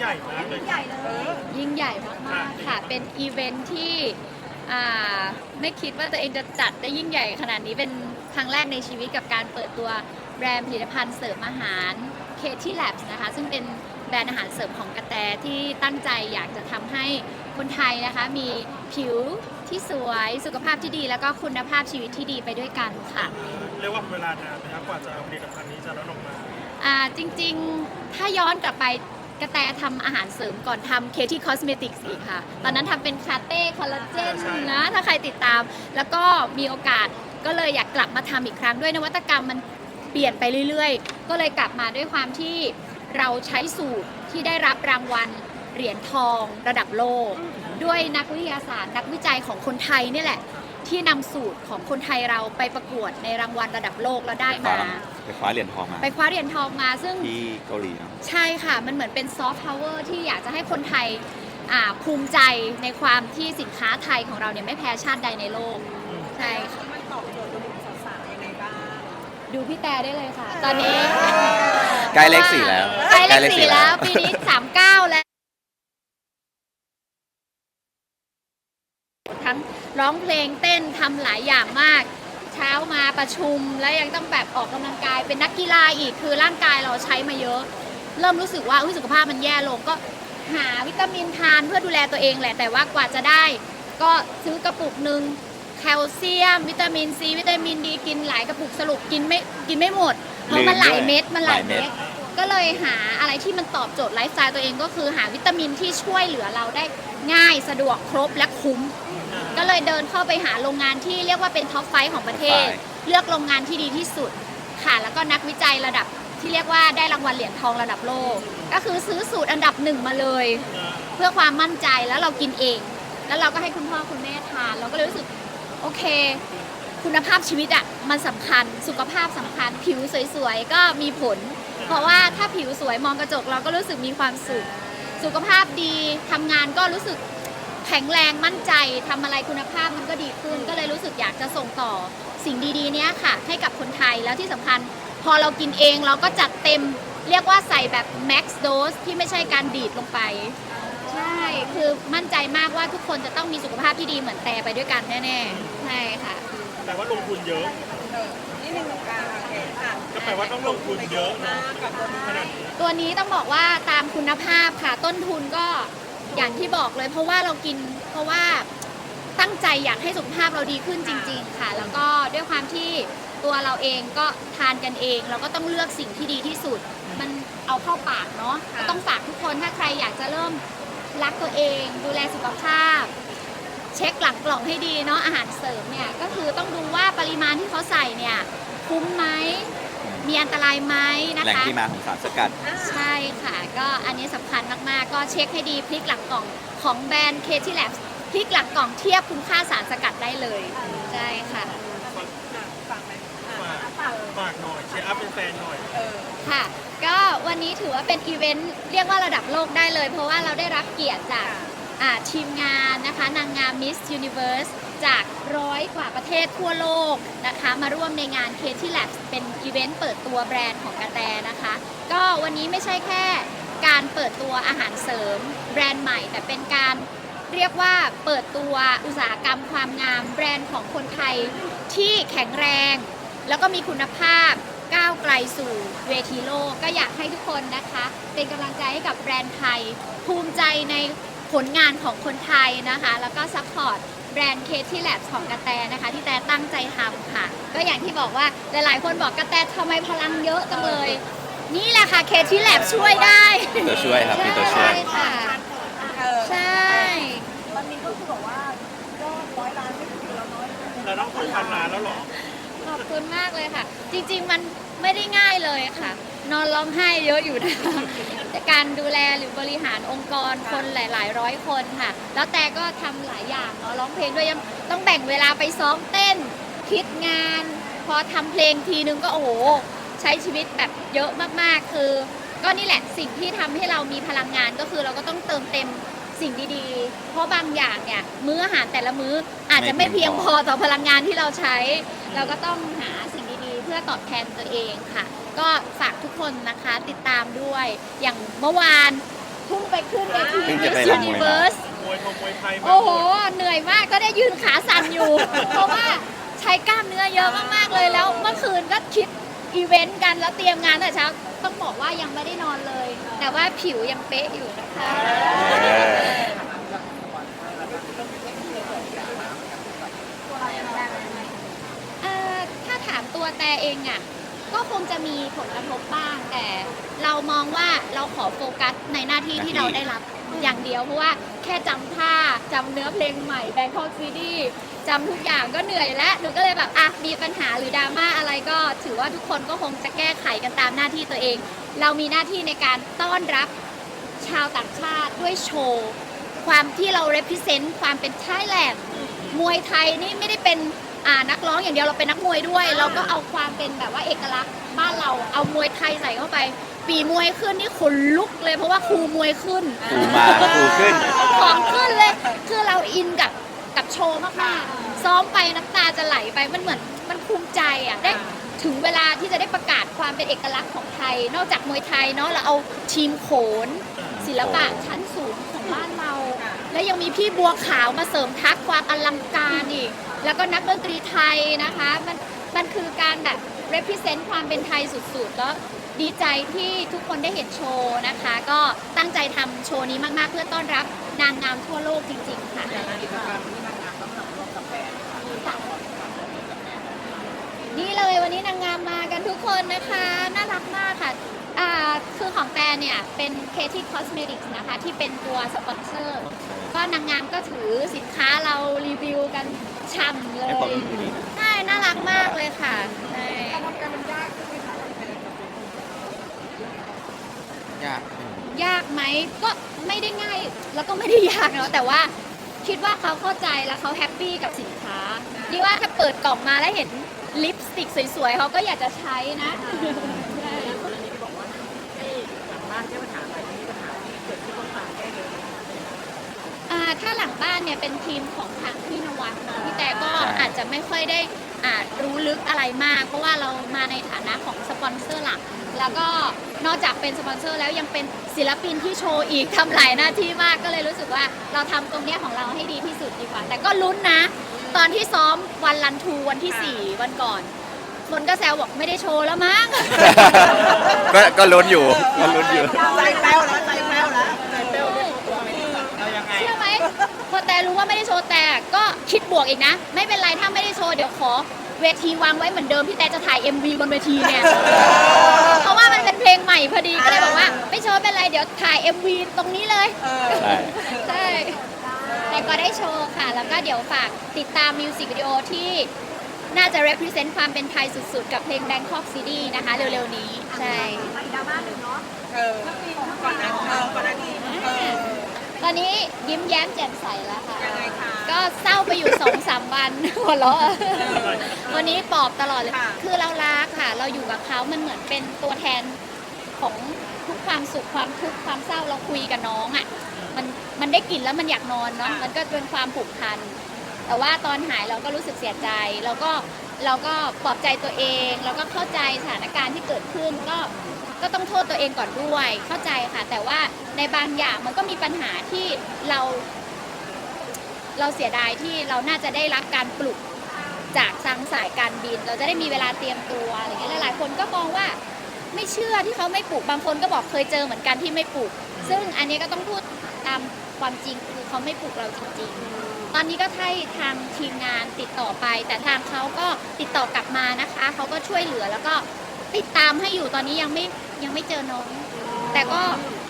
ใหญ่มากเลยใหญ่เลย ยิ่งใหญ่มากๆค่ะ เป็นอีเวนท์ที่อ่าไม่คิดว่าตัวเองจะจัดได้ยิ่งใหญ่ขนาดนี้เป็นครั้งแรกในชีวิตกับการเปิดตัวแบรนด์ผลิตภัณฑ์เสริมอาหารเคที่ Labs นะคะ ซึ่งเป็นแบรนด์อาหารเสริมของกระแตที่ตั้งใจอยากจะทำให้คนไทยนะคะ มีผิวที่สวยสุขภาพที่ดี แล้วก็คุณภาพชีวิตที่ดีไปด้วยกันค่ะ เรียกว่าเวลานานนะครับกว่าจะเอาผลิตภัณฑ์นี้จะลดลงมา อ่าจริงๆ ถ้าย้อนกลับไป กระแตทำอาหารเสริมก่อนทำเคที่คอสเมติกส์อีกค่ะ ตอนนั้นทำเป็นคาเต้คอลลาเจนใช่นะ ถ้าใครติดตาม แล้วก็มีโอกาสก็เลยอยากกลับมาทำอีกครั้งด้วยนวัตกรรมมันเปลี่ยนไปเรื่อยๆ ก็เลยกลับมาด้วยความที่เราใช้สูตรที่ได้รับรางวัลเหรียญทองระดับโลก ด้วยนักวิทยาศาสตร์นักวิจัยของคนไทยเนี่ยแหละ ที่นำสูตรของคนไทยเราไปประกวดในรางวัลระดับโลกแล้วได้คว้ามาไป คว้าเหรียญทองมาไปคว้าเหรียญทองมาซึ่งที่เกาหลีเนอะ ใช่ค่ะ มันเหมือนเป็นซอฟต์พาวเวอร์ที่อยากจะให้คนไทยอ่าภูมิใจในความที่สินค้าไทยของเราเนี่ยไม่แพ้ชาติใดในโลกใช่ค่ะ มันตอบโจทย์กลุ่มสาวๆยังไงบ้าง ดูพี่แต่ได้เลยค่ะ ตอนนี้ใกล้เลขสี่แล้วใกล้เลขสี่แล้วปีนี้สามเก้าแล้ว ทั้งร้องเพลงเต้นทำหลายอย่างมากเช้ามาประชุม แล้วยังต้องแบบออกกำลังกายเป็นนักกีฬาอีกคือร่างกายเราใช้มาเยอะ เริ่มรู้สึกว่าอุ๊ยสุขภาพมันแย่ลงก็หาวิตามินทานเพื่อดูแลตัวเองแหละแต่ว่ากว่าจะได้ ก็ซื้อกระปุกหนึ่งแคลเซียม วิตามินซีวิตามินดีกินหลายกระปุกสรุปกินไม่กินไม่หมดเพราะมันหลายเม็ดมันหลายเม็ดก็เลยหาอะไรที่มันตอบโจทย์ไลฟ์สไตล์ตัวเองก็คือหาวิตามินที่ช่วยเหลือเราได้ง่ายสะดวกครบและคุ้ม ก็เลยเดินเข้าไปหาโรงงานที่เรียกว่าเป็นท็อปไฟของประเทศ Top five เลือกโรงงานที่ดีที่สุดค่ะ แล้วก็นักวิจัยระดับที่เรียกว่าได้รางวัลเหรียญทองระดับโลก ก็คือซื้อสูตรอันดับหนึ่งมาเลย เพื่อความมั่นใจแล้วเรากินเอง แล้วเราก็ให้คุณพ่อคุณแม่ทาน เราก็เลยรู้สึกโอเค คุณภาพชีวิตอะมันสำคัญสุขภาพสำคัญ ผิวสวยๆ ก็มีผล เพราะว่าถ้าผิวสวยมองกระจกเราก็รู้สึกมีความสุข สุขภาพดีทำงานก็รู้สึก แข็งแรงมั่นใจทำอะไรคุณภาพมันก็ดีขึ้น ก็เลยรู้สึกอยากจะส่งต่อสิ่งดีๆ เนี้ยค่ะ ให้กับคนไทยแล้วที่สำคัญ พอเรากินเองเราก็จัดเต็ม เรียกว่าใส่แบบ max dose ที่ไม่ใช่การดีดลงไป ใช่ คือมั่นใจมากว่าทุกคนจะต้องมีสุขภาพที่ดีเหมือนแต่ไปด้วยกันแน่ๆ ใช่ค่ะ แต่ว่าลงทุนเยอะเออนี่หนึ่งการโอเคค่ะก็แปลว่าต้องลงทุนเยอะนะกับตัวนี้ขนาดนี้ตัวนี้ต้องบอกว่าตามคุณภาพค่ะ ต้นทุนก็ อย่างที่บอกเลยเพราะว่าเรากินเพราะว่าตั้งใจอยากให้สุขภาพเราดีขึ้นจริง ๆ ค่ะ แล้วก็ด้วยความที่ตัวเราเองก็ทานกันเอง เราก็ต้องเลือกสิ่งที่ดีที่สุด มันเอาเข้าปากเนาะก็ต้องฝากทุกคนถ้าใครอยากจะเริ่มรักตัวเอง ดูแลสุขภาพ เช็คหลังกล่องให้ดีเนาะอาหารเสริมเนี่ยก็คือต้องดูว่าปริมาณที่เขาใส่เนี่ยคุ้มไหม มีอันตรายไหมนะแหล่งคะ ที่มาของสารสกัด ใช่ค่ะ ก็อันนี้สำคัญมากๆ ก็เช็คให้ดีพลิกหลังกล่องของแบรนด์เคที่แลบพลิกหลังกล่องเทียบคุณค่าสารสกัดได้เลย ใช่ค่ะฟังไหมอะฝากฝากหน่อยเชียร์อัพเป็นแฟนหน่อย เออ ค่ะ ก็วันนี้ถือว่าเป็นอีเวนต์เรียกว่าระดับโลกได้เลย เพราะว่าเราได้รับเกียรติจากอ่าทีมงานนะคะ นางงาม Miss Universe จากร้อยกว่าประเทศทั่วโลกนะคะ มาร่วมในงาน k t Labs เป็นอีเวนต์เปิดตัวแบรนด์ของกระแตนะคะ ก็วันนี้ไม่ใช่แค่การเปิดตัวอาหารเสริมแบรนด์ใหม่ แต่เป็นการเรียกว่าเปิดตัวอุตสาหกรรมความงามแบรนด์ของคนไทยที่แข็งแรง แล้วก็มีคุณภาพก้าวไกลสู่เวทีโลก ก็อยากให้ทุกคนนะคะ เป็นกำลังใจให้กับแบรนด์ไทย ภูมิใจในผลงานของคนไทยนะคะ แล้วก็ซัพพอร์ต แบรนด์เคที่แลบของกระแตนะคะ ที่แต่ตั้งใจทำค่ะ ก็อย่างที่บอกว่าหลายๆ คนบอกกระแตทำไมพลังเยอะจังเลย นี่แหละค่ะเคที่แลบช่วยได้ตัวช่วยครับมีตัวช่วย ใช่ค่ะเออใช่ ตอนนี้ก็คือบอกว่าก็ร้อยล้านไม่ถึงเราน้อย เราต้องคุยพันล้านแล้วเหรอ ขอบคุณมากเลยค่ะ จริง ๆ มันไม่ได้ง่ายเลยค่ะ นอนร้องไห้เยอะอยู่นะคะการดูแลหรือบริหารองค์กรคนหลาย ๆ ร้อยคนค่ะ แล้วแต่ก็ทำหลายอย่างเนาะร้องเพลงด้วยยังต้องแบ่งเวลาไปซ้อมเต้น คิดงาน พอทำเพลงทีนึงก็โอ้โหใช้ชีวิตแบบเยอะมากๆ คือ ก็นี่แหละสิ่งที่ทำให้เรามีพลังงานก็คือเราก็ต้องเติมเต็ม สิ่งดีๆ เพราะบางอย่างเนี่ยมื้ออาหารแต่ละมื้ออาจจะไม่ไม่เพีเพียยงงพพออ ต่อพลังงานที่เราใช้ เราก็ต้องหาสิ่งดีๆ เพื่อตอบแทนตัวเองค่ะ ก็ฝากทุกคนนะคะติดตามด้วย อย่างเมื่อวานพุ่งไปขึ้นเวที เพิ่งจะไป Miss รำมวยมา Universe มวยมวยไทยมาโอ้โห เหนื่อยมากก็ได้ยืนขาสั่นอยู่ เพราะว่าใช้กล้ามเนื้อเยอะมาก ๆ เลยแล้ว เมื่อคืนก็คิดอีเวนต์กันแล้วเตรียมงานแต่เช้าต้องบอกว่ายังไม่ได้นอนเลย แต่ว่าผิวยังเป๊ะอยู่นะคะ เอ่อถ้าถามตัวแต่เองอะ ก็คงจะมีผลกระทบบ้าง แต่เรามองว่าเราขอโฟกัสในหน้าที่ที่เราได้รับ อย่างเดียวเพราะว่าแค่จำท่าจำเนื้อเพลงใหม่ Bangkok City จำทุกอย่างก็เหนื่อยแล้วหนูก็เลยแบบอะมีปัญหาหรือดราม่าอะไรก็ ถือว่าทุกคนก็คงจะแก้ไขกันตามหน้าที่ตัวเอง เรามีหน้าที่ในการต้อนรับ ชาวต่างชาติด้วยโชว์ ความที่เรา represent ความเป็นไทยแลนด์มวยไทยนี่ไม่ได้เป็นอ่านักร้องอย่างเดียวเราเป็นนักมวยด้วย เราก็เอาความเป็นแบบว่าเอกลักษณ์บ้านเราเอามวยไทยใส่เข้าไป ปีมวยขึ้นนี่ขนลุกเลยเพราะว่าครูมวยขึ้นครูมาครูขึ้น ของขึ้นเลยคือเราอินกับกับโชว์มากๆซ้อมไปน้ำตาจะไหลไปมันเหมือนมันภูมิใจอะได้ถึงเวลาที่จะได้ประกาศความเป็นเอกลักษณ์ของไทย นอกจากมวยไทยเนาะเราเอาทีมโขน ศิลปะชั้นสูงของบ้านเรา และยังมีพี่บัวขาวมาเสริมทักความอลังการอีก แล้วก็นักดนตรีไทยนะคะ มันมันคือการแบบ represent ความเป็นไทยสุดๆ แล้ว ดีใจที่ทุกคนได้เห็นโชว์นะคะ ก็ตั้งใจทำโชว์นี้มากๆ เพื่อต้อนรับนางงามทั่วโลกจริง ๆ ค่ะนี่เลยวันนี้นางงามมากันทุกคนนะคะ น่ารักมากค่ะอ่าคือของแตนเนี่ย เป็นเคที่คอสเมติกส์นะคะ ที่เป็นตัวสปอนเซอร์ ก็นางงามก็ถือสินค้าเรารีวิวกันช่ำเลให้ความยรู้ดีใช่ น่ารักมากเลยค่ะใช่ ยากยากไหมก็ไม่ได้ง่ายแล้วก็ไม่ได้ยากเนาะแต่ว่าคิดว่าเขาเข้าใจแล้วเขาแฮปปี้กับสินค้าดีว่าถ้าเปิดกล่องมาแล้วเห็นลิปสติกสวยๆเขาก็อยากจะใช้นะใช่อ่าถ้าหลังบ้านเนี่ยเป็นทีมของทางพี่นวัดเนาะพี่แต่ก็อาจจะไม่ค่อยได้ อ่ารู้ลึกอะไรมาก เพราะว่าเรามาในฐานะของสปอนเซอร์หลัก แล้วก็นอกจากเป็นสปอนเซอร์แล้วยังเป็นศิลปินที่โชว์อีกทำหลายหน้าที่มากก็เลยรู้สึกว่าเราทำตรงเนี้ยของเราให้ดีที่สุดดีกว่า แต่ก็ลุ้นนะ ตอนที่ซ้อมวันรันทูวันที่ 4 วันก่อน คนก็แซวบอกไม่ได้โชว์แล้วมั้ง ก็ก็ลุ้นอยู่ก็ลุ้นอยู่ ใจแป้วแล้วใจแป้วแล้วใจแป้ว เชื่อไหม พอแต่รู้ว่าไม่ได้โชว์แต่ก็คิดบวกอีกนะ ไม่เป็นไรถ้าไม่ได้โชว์เดี๋ยวขอเวทีวางไว้เหมือนเดิมพี่แต่จะถ่าย MV บนเวทีเนี่ย เพราะว่ามันเป็นเพลงใหม่พอดีก็เลยบอกว่า ไม่โชว์เป็นไรเดี๋ยวถ่าย MV ตรงนี้เลยเออใช่ ใช่ แต่ก็ได้โชว์ค่ะ แล้วก็เดี๋ยวฝากติดตามมิวสิกวิดีโอที่น่าจะ represent ความเป็นไทยสุดๆ กับเพลง Bangkok City นะคะ เร็วๆนี้ ใช่อีกดราม่าหนึ่งเนาะ เออก่อนหน้าเออก่อนหน้านี้เออ ตอนนี้ยิ้มแย้มแจ่มใสแล้วค่ะ ยังไงคะ ก็เศร้าไปอยู่ สองสามวันหัวเราะวันนี้ปลอบตลอดเลย ค่ะ คือเรารักค่ะ เราอยู่กับเขามันเหมือนเป็นตัวแทนของทุกความสุขความทุกข์ความเศร้าเราคุยกับน้องอะ มันมันได้กลิ่นแล้วมันอยากนอนเนาะ มันก็เป็นความผูกพัน แต่ว่าตอนหายเราก็รู้สึกเสียใจ แล้วก็เราก็ปลอบใจตัวเอง แล้วก็เข้าใจสถานการณ์ที่เกิดขึ้น ก็ ก็ต้องโทษตัวเองก่อนด้วยเข้าใจค่ะ แต่ว่าในบางอย่างมันก็มีปัญหาที่เรา เราเสียดายที่เราน่าจะได้รับการปลุกจากทางสายการบิน เราจะได้มีเวลาเตรียมตัวอะไรเงี้ยหลายๆคนก็มองว่าไม่เชื่อที่เขาไม่ปลุกบางคนก็บอกเคยเจอเหมือนกันที่ไม่ปลุกซึ่งอันนี้ก็ต้องพูดตามความจริงคือเขาไม่ปลุกเราจริง ๆ ตอนนี้ก็ให้ทางทีมงานติดต่อไป แต่ทางเขาก็ติดต่อกลับมานะคะ เขาก็ช่วยเหลือแล้วก็ติดตามให้อยู่ตอนนี้ยังไม่ ยังไม่เจอน้อง แต่ก็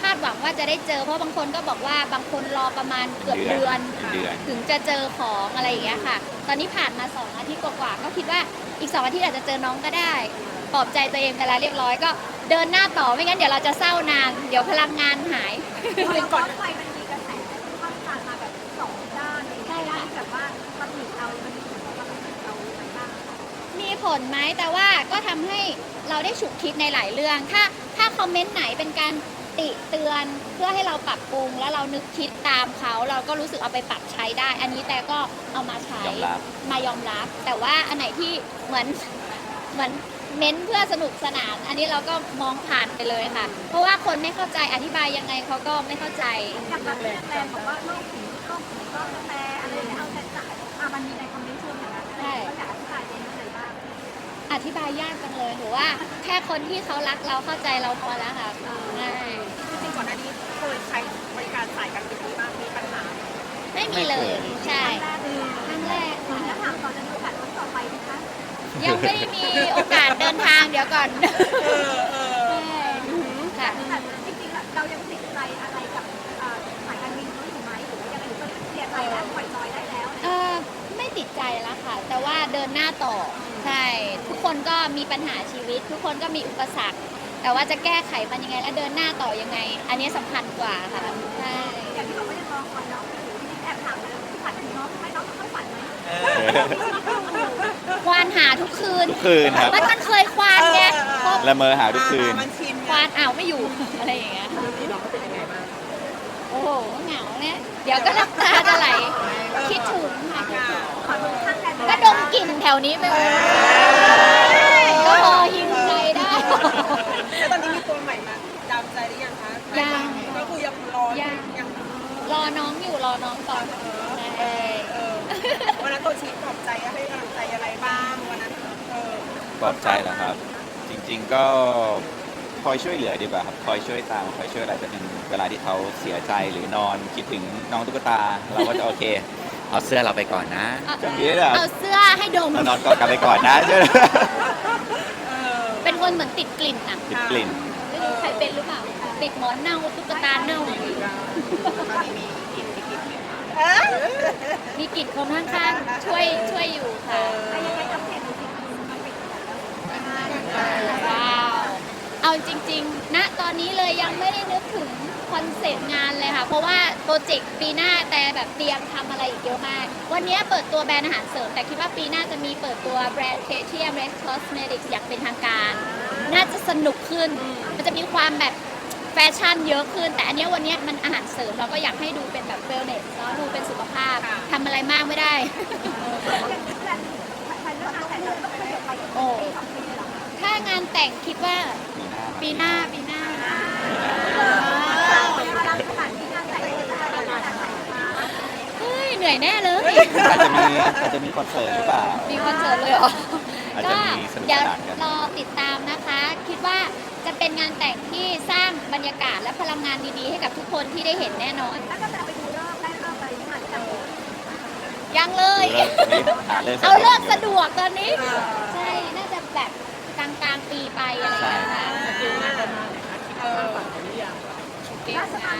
คาดหวังว่าจะได้เจอเพราะบางคนก็บอกว่าบางคนรอประมาณเกือบเดือน เดือน ถึงจะเจอของอะไรอย่างเงี้ยค่ะ ตอนนี้ผ่านมา2อาทิตย์กว่าๆก็คิดว่าอีก2อาทิตย์อาจจะเจอน้องก็ได้ปลอบใจตัวเองไปแล้วเรียบร้อยก็เดินหน้าต่อไม่งั้นเดี๋ยวเราจะเศร้านาน เดี๋ยวพลังงานหายก่อนไฟมันมีกระแสข้ามผ่านมาแบบสองด้านเลยใช่ค่ะแบบว่าตำหนิเรามันมีผลกับตำหนิเราอะไรบ้างมีผลไหมแต่ว่าก็ทำให้ เราได้ฉุกคิดในหลายเรื่อง ถ้าถ้าคอมเมนต์ไหนเป็นการติเตือนเพื่อให้เราปรับปรุง แล้วเรานึกคิดตามเขา เราก็รู้สึกเอาไปปรับใช้ได้ อันนี้แต่ก็เอามาใช้ยอมรับ มายอมรับ แต่ว่าอันไหนที่เหมือนเหมือนเม้นเพื่อสนุกสนาน อันนี้เราก็มองผ่านไปเลยค่ะ เพราะว่าคนไม่เข้าใจอธิบายยังไงเขาก็ไม่เข้าใจ อย่างแบบแฟนบอกว่าโลกสีโลกสีโลกกาแฟอะไรเนี่ยเอาแต่จ่ายอะมันมีใน อธิบายยากจังเลยหนูว่า แค่คนที่เขารักเราเข้าใจเราพอแล้วค่ะใช่จริงๆก่อนหน้านี้เคยใช้บริการสายการบินนี้บ้างมีปัญหาไม่มีเลย ใช่แรกคือครั้งแรกค่ะแล้วถามต่อจะมีโอกาสครั้งต่อไปไหมคะยังไม่ได้มีโอกาสเดินทางเดี๋ยวก่อนใช่ค่ะแต่จริงๆแล้วเรายังติดใจอะไรกับเอ่อสายการบินนี้อยู่ไหมหรือว่ายังไงหรือว่าเคลียร์ใจแล้วปล่อยจอยได้แล้ว เออไม่ติดใจแล้วค่ะ แต่ว่าเดินหน้าต่อ ใช่ ทุกคนก็มีปัญหาชีวิต ทุกคนก็มีอุปสรรค แต่ว่าจะแก้ไขมันยังไง และเดินหน้าต่อยังไง อันนี้สำคัญกว่าค่ะใช่อย่างที่บอกว่ายังรอคอยน้องอยู่ที่แอบถามเลยที่ฝันถึงน้องทำไมน้องต้องฝันไหมควานหาทุกคืนทุกคืนครับ มันมันเคยควานไงพอละเมอหาทุกคืน มันชินควานอ้าวไม่อยู่ อะไรอย่างเงี้ยโอ้โหเหงาเนี่ยเดี๋ยวก็น้ำตาจะไหลคิดถึงค่ะคิดถึงขอดูข้างกันก็ดมกลิ่นแถวนี้ไปหมดก็พอหิวใจได้ แล้วตอนนี้มีตัวใหม่มาดามใจหรือยังคะยัง ก็คือยังรอยัง ยังรอน้องอยู่รอน้องก่อนใช่เออวันนั้นตัวชีปลอบใจให้กำลังใจอะไรบ้างวันนั้นเออ ปลอบใจแล้วครับ จริง ๆก็ คอยช่วยเหลือดีกว่าครับคอยช่วยตามคอยช่วยอะไรจะเป็นเวลาที่เขาเสียใจหรือนอนคิดถึงน้องตุ๊กตา เราก็จะโอเค เอาเสื้อเราไปก่อนนะเอาจังนี้แบบเอาเสื้อให้ดม เรานอนกอดกันไปก่อนนะช่วยเออเป็นคนเหมือนติดกลิ่นอะติดกลิ่นไม่รู้ใครเป็นหรือเปล่า ติดหมอนเน่าตุ๊กตาเน่าเอ๊ะมีกลิ่นคนข้างๆช่วยช่วยอยู่ค่ะแต่ยังไงอัปเดตหน่อยสิมันเป็นยังไงแล้วว้าว เอาจริงๆณตอนนี้เลยยังไม่ได้นึกถึงคอนเซ็ปต์งานเลยค่ะ เพราะว่าโปรเจกต์ปีหน้าแต่แบบเตรียมทำอะไรอีกเยอะมาก วันนี้เปิดตัวแบรนด์อาหารเสริม แต่คิดว่าปีหน้าจะมีเปิดตัวแบรนด์ k t m Red Cosmetics อย่างเป็นทางการ น่าจะสนุกขึ้น มันจะมีความแบบแฟชั่นเยอะขึ้น แต่อันเนี้ยวันเนี้ยมันอาหารเสริมเราก็อยากให้ดูเป็นแบบเวลเนสเนาะดูเป็นสุขภาพทำอะไรมากไม่ได้ใครเลือกงานแต่งเราต้องเคยไปโอ้ปีสองปีเลยเหรอถ้างานแต่งคิดว่า ปีหน้าปีหน้าการสถานที่งานแต่งจะอะไรขนาดไหนคะเฮ้ยเหนื่อยแน่เลย อาจจะมีอาจจะมีคอนเสิร์ตหรือเปล่า มีคอนเสิร์ตเลยเหรอ อาจก็จะมีสนุกเดี๋ยวสนานกัน รอติดตามนะคะ คิดว่าจะเป็นงานแต่งที่สร้างบรรยากาศและพลังงานดีๆ ให้กับทุกคนที่ได้เห็นแน่นอน แล้วก็จะไปดูรอบได้รอบไปที่มันจะยังเลย ดูเลิกนี้หาเลิกเอาเลิกสะดวกตอนนี้ใช่ น่าจะแบบกลางกลางๆปีไปอะไรอย่างเงี้ยค่ะ เออ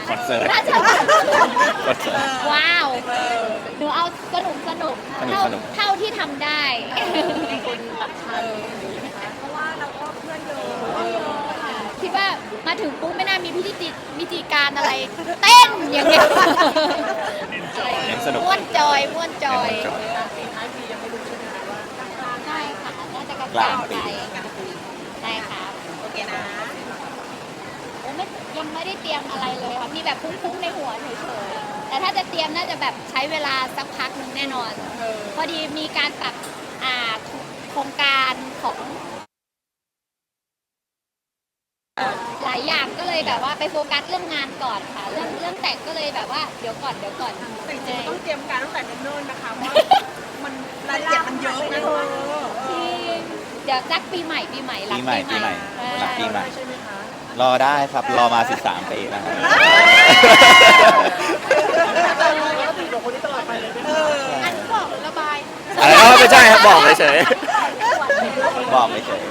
ค อนเสิร์ตราชบัณฑิตคอนเสิร์ต ว้าว หนูเอาสนุกสนุกสนุกเท่าสนุก เท่าที่ทำได้ เพราะว่าเราก็เพื่อนเยอะคิดว่ามาถึงปุ๊บไม่น่ามีพิธีวิธีการอะไร เต้นอย่างเงี้ยเน้นสนุก ม้วนจอยม้วนจอยเน้นม้วนจอยใช่ค่ะน่าจะกระกลาจางยปี ไปใช่ค่ะ โอเคนะ โอ้ไม่ยังไม่ได้เตรียมอะไรเลยค่ะ มีแบบพุ่งๆในหัวเฉยๆ แต่ถ้าจะเตรียมน่าจะแบบใช้เวลาสักพักหนึ่งแน่นอนเออพอดีมีการปรับอ่าโครงการของหลายอย่างก็เลยแบบว่าไปโฟกัสเรื่องงานก่อนค่ะ เรื่องเรื่องแต่งก็เลยแบบว่าเดี๋ยวก่อนเดี๋ยวก่อนแต่จริงๆต้องเตรียมการตั้งแต่เนิ่นๆนะคะว่ามันรายละเอียดมันเยอะนะเธอเอที่อเดี๋ยวสักปีใหม่ปีใหม่หลังปีใหม่ปีใหม่หลังปีใหม่ใช่ไหมคะ รอได้ครับ รอมา 13ปีแล้วครับเอออันนี้บอกหรือระบาย อะไรก็ไม่ใช่ครับ บอกเฉยๆบอกเฉยส